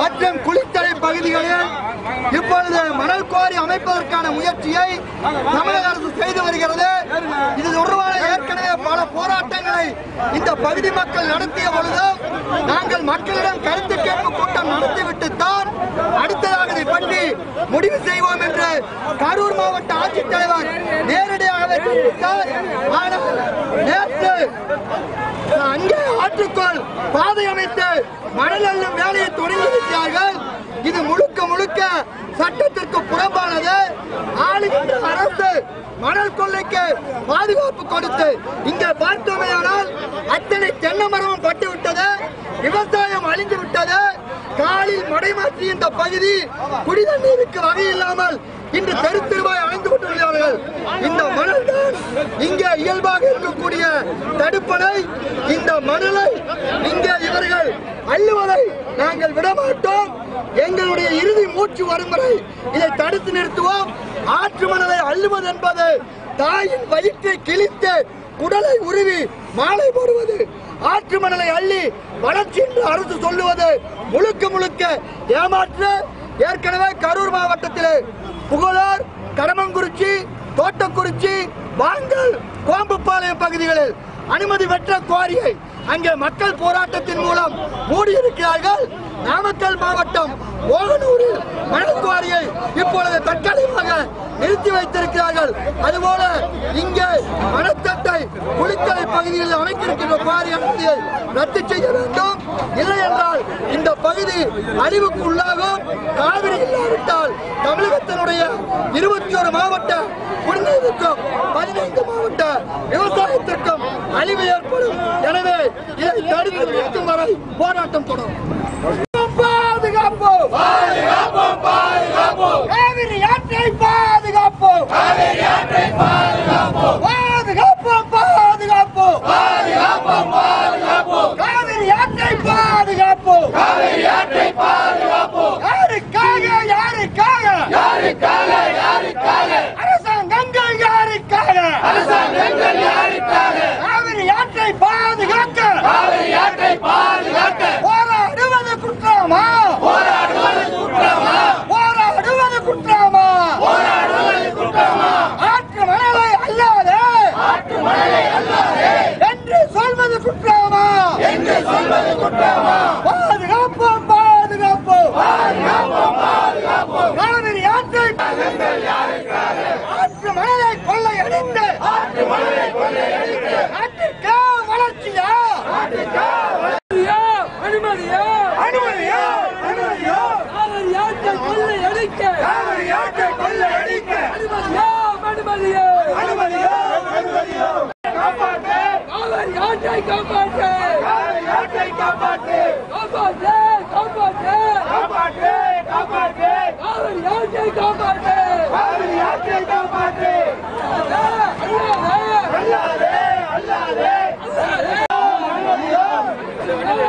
மற்றும் குளித்தலை பகுதிகளில் இப்பொழுது மணல் குவாரி அமைப்பதற்கான முயற்சியை தமிழக அரசு செய்து வருகிறது. இது தொடர்பான ஏற்கனவே பல போராட்டங்களை இந்த பகுதி மக்கள் நடத்திய பொழுது நாங்கள் மக்களிடம் கருத்து கேட்பு கூட்டம் நடத்திவிட்டுத்தான் அடுத்ததாக இதை பற்றி முடிவு செய்வோம் என்று கரூர் மாவட்ட ஆட்சித்தலைவர் நேரடியாகவே தெரிவித்தார். ஆனால் நேற்று அங்கே ஆற்றுக்குள் பாதை அமைத்து மணல் அள்ளும் வேலையை தொடங்கியிருக்கிறார்கள் இது முழுக்க முழுக்க சட்டத்திற்கு புறம்பானது. ஆளுகின்ற அரசு மணல் கொள்ளைக்கு பாதுகாப்பு கொடுத்து இங்கே பார்த்தோமேயானால் அத்தனை தென்னை மரமும் பட்டு விட்டது விவசாயம் அழிந்து விட்டது காலில் மடைமாற்றி இந்த பகுதி குடிதண்ணீருக்கு வகை இல்லாமல் இன்று தெரு தெருவாய் அழைந்து கொண்டிருக்கிறார்கள். இந்த மணல் தான் இங்கே இயல்பாக இருக்கக்கூடிய தடுப்பணை. இந்த மணலை இங்கே இவர்கள் அள்ளுவதை நாங்கள் விடமாட்டோம். எங்களுடைய இறுதி மூச்சு வரும் வரை இதை தடுத்து நிறுத்துவோம். ஆற்று மணலை அள்ளுவது என்பது தாயின் வயிற்றை கிழித்து குடலை உருவி மாலை போடுவது. ஆற்று மணலை அள்ளி வளர்ச்சி என்று அரசு சொல்லுவது. முழுக்க முழுக்க ஏமாற்று. ஏற்கனவே கரூர் மாவட்டத்தில் புகழார் கடமங்குறிச்சி தோட்டக்குறிச்சி வாங்கல் கோம்புப்பாளையம் பகுதிகளில் அனுமதி பெற்ற குவாரியை அங்கே மக்கள் போராட்டத்தின் மூலம் மூடியிருக்கிறார்கள். நாமக்கல் மாவட்டம் ஓகனூரில் மணல் குவாரியை இப்பொழுது தற்காலிகமாக நிறுத்தி வைத்திருக்கிறார்கள். அதுபோல இங்கே மணத்தட்டை குளித்தலை பகுதியில் அமைத்திருக்கின்ற குவாரி அமைப்பை ரத்து செய்ய வேண்டும். இல்லை என்றால் இந்த பகுதி அழிவுக்கு உள்ளாகும். காவிரி இல்லாவிட்டால் தமிழகத்தினுடைய இருபத்தி ஒரு மாவட்ட குடிநீருக்கும் பதினைந்து மாவட்ட விவசாயத்திற்கும் அழிவு ஏற்படும். எனவே இதை தடுத்து நிறுத்தும் வரை போராட்டம் தொடரும் பாதுகாப்போம் காவிரி ஆற்றை பாதுகாப்போம் பாதுகாப்போம் பாதுகாப்போம் காவிரி ஆற்றை பாதுகாப்போம் யாருக்காக யாருக்காக அரசாங்கங்கள் யாருக்காக காவிரி ஆற்றை பாதுகாக்க போராடுவது குற்றமா போராடுவது குற்றமா ஆற்று மணலை அல்லாதே என்று சொல்வது குற்றமா பாதுகாப்போம் பாதுகாப்போம் காவிரி ஆற்றை ஆற்று மணலை நாட்டிற்கா வளர்ச்சியா? அனுமதியா? அனுமதியா? அனுமதியா? காவிரி ஆற்றை கொள்ளை அடிக்க. காவிரி ஆற்றை கொள்ளையடிக்க அனுமதியா? அனுமதியா? அனுமதியா? அனுமதியா? காப்பாற்று காவிரி ஆற்றை காப்பாற்ற Thank you.